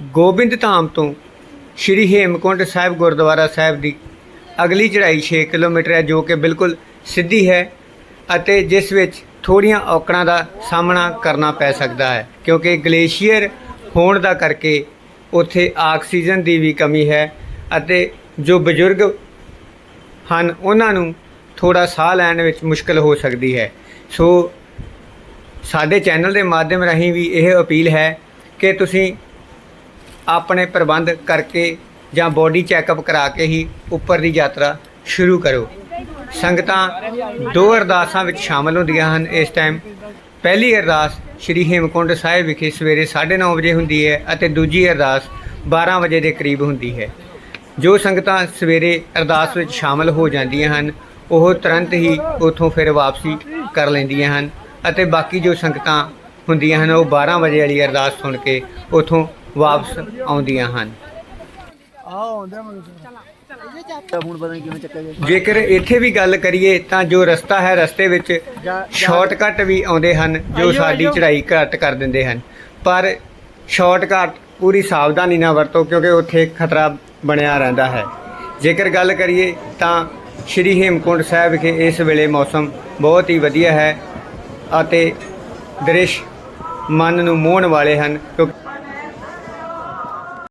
ਗੋਬਿੰਦ ਧਾਮ ਤੋਂ ਸ਼੍ਰੀ ਹੇਮਕੁੰਟ ਸਾਹਿਬ ਗੁਰਦੁਆਰਾ ਸਾਹਿਬ ਦੀ ਅਗਲੀ ਚੜ੍ਹਾਈ 6 ਕਿਲੋਮੀਟਰ ਹੈ, ਜੋ ਕਿ ਬਿਲਕੁਲ ਸਿੱਧੀ ਹੈ ਅਤੇ ਜਿਸ ਵਿੱਚ ਥੋੜੀਆਂ ਔਕੜਾਂ ਦਾ ਸਾਹਮਣਾ ਕਰਨਾ ਪੈ ਸਕਦਾ ਹੈ, ਕਿਉਂਕਿ ਗਲੇਸ਼ੀਅਰ ਹੋਣ ਦਾ ਕਰਕੇ ਉੱਥੇ ਆਕਸੀਜਨ ਦੀ ਵੀ ਕਮੀ ਹੈ ਅਤੇ ਜੋ ਬਜ਼ੁਰਗ ਹਨ, ਉਹਨਾਂ ਨੂੰ ਥੋੜਾ ਸਾਹ ਲੈਣ ਵਿੱਚ ਮੁਸ਼ਕਲ ਹੋ ਸਕਦੀ ਹੈ। ਸੋ ਸਾਡੇ ਚੈਨਲ ਦੇ ਮਾਧਿਅਮ ਰਾਹੀਂ ਵੀ ਇਹ ਅਪੀਲ ਹੈ ਕਿ ਤੁਸੀਂ ਆਪਣੇ ਪ੍ਰਬੰਧ ਕਰਕੇ ਜਾਂ ਬੋਡੀ ਚੈੱਕਅਪ ਕਰਾ ਕੇ ਹੀ ਉੱਪਰ ਦੀ ਯਾਤਰਾ ਸ਼ੁਰੂ ਕਰੋ। ਸੰਗਤਾਂ ਦੋ ਅਰਦਾਸਾਂ ਵਿੱਚ ਸ਼ਾਮਲ ਹੁੰਦੀਆਂ ਹਨ। ਇਸ ਟਾਈਮ ਪਹਿਲੀ ਅਰਦਾਸ ਸ਼੍ਰੀ ਹੇਮਕੁੰਡ ਸਾਹਿਬ ਵਿਖੇ ਸਵੇਰੇ 9:30 ਵਜੇ ਹੁੰਦੀ ਹੈ ਅਤੇ ਦੂਜੀ ਅਰਦਾਸ 12 ਵਜੇ ਦੇ ਕਰੀਬ ਹੁੰਦੀ ਹੈ। ਜੋ ਸੰਗਤਾਂ ਸਵੇਰੇ ਅਰਦਾਸ ਵਿੱਚ ਸ਼ਾਮਲ ਹੋ ਜਾਂਦੀਆਂ ਹਨ, ਉਹ ਤੁਰੰਤ ਹੀ ਉਥੋਂ ਫਿਰ ਵਾਪਸੀ ਕਰ ਲੈਂਦੀਆਂ ਹਨ ਅਤੇ ਬਾਕੀ ਜੋ ਸੰਗਤਾਂ ਹੁੰਦੀਆਂ ਹਨ, ਉਹ 12 ਵਜੇ ਵਾਲੀ ਅਰਦਾਸ ਸੁਣ ਕੇ ਉਥੋਂ ਵਾਪਸ ਆਉਂਦੀਆਂ ਹਨ। ਜੇਕਰ ਇੱਥੇ ਵੀ ਗੱਲ ਕਰੀਏ ਤਾਂ ਜੋ ਰਸਤਾ ਹੈ ਰਸਤੇ ਵਿੱਚ ਸ਼ਾਰਟਕਟ ਵੀ ਆਉਂਦੇ ਹਨ ਜੋ ਸਾਡੀ ਚੜ੍ਹਾਈ ਘੱਟ ਕਰ ਦਿੰਦੇ ਹਨ। ਪਰ ਸ਼ਾਰਟਕਟ ਪੂਰੀ ਸਾਵਧਾਨੀ ਨਾਲ ਵਰਤੋ ਕਿਉਂਕਿ ਉੱਥੇ ਖਤਰਾ ਬਣਿਆ ਰਹਿੰਦਾ ਹੈ। ਜੇਕਰ ਗੱਲ ਕਰੀਏ ਤਾਂ ਸ਼੍ਰੀ ਹੇਮਕੁੰਟ ਸਾਹਿਬ ਵਿਖੇ ਇਸ ਵੇਲੇ ਮੌਸਮ ਬਹੁਤ ਹੀ ਵਧੀਆ ਹੈ ਅਤੇ ਦ੍ਰਿਸ਼ ਮਨ ਨੂੰ ਮੋਹਣ ਵਾਲੇ ਹਨ ਕਿਉਂਕਿ